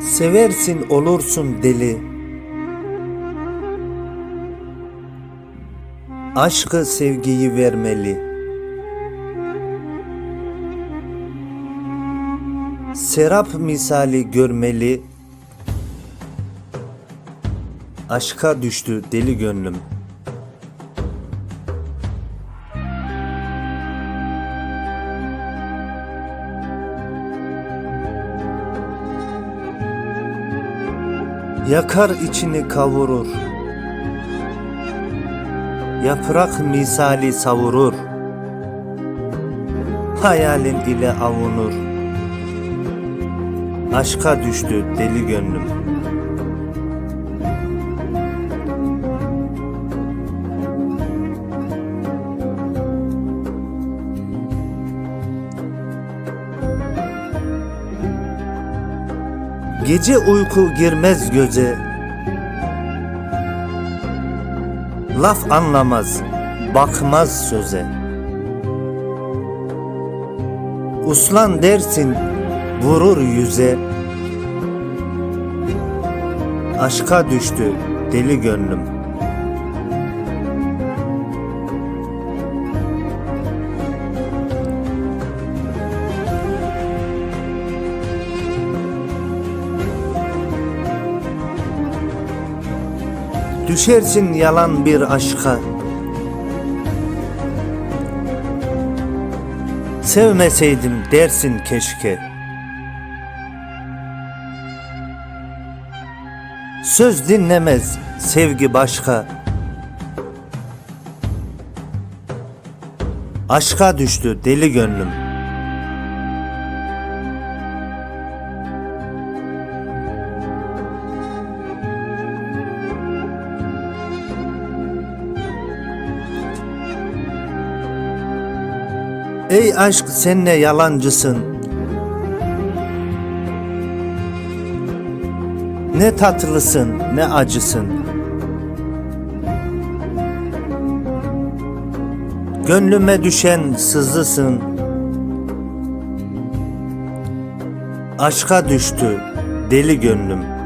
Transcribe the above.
Seversin olursun deli. Aşkı sevgiyi vermeli. Serap misali görmeli. Aşka düştü deli gönlüm Yakar içini kavurur. Yaprak misali savurur. Hayalin ile avunur. Aşka düştü deli gönlüm Gece uyku girmez göze. Laf anlamaz, bakmaz söze. Uslan dersin, vurur yüze. Aşka düştü deli gönlüm Düşersin yalan bir aşka. Sevmeseydim dersin keşke. Söz dinlemez sevgi başka. Aşka düştü deli gönlüm Ey aşk sen ne yalancısın? Ne tatlısın ne acısın? Gönlüme düşen sızısın. Aşka düştü deli gönlüm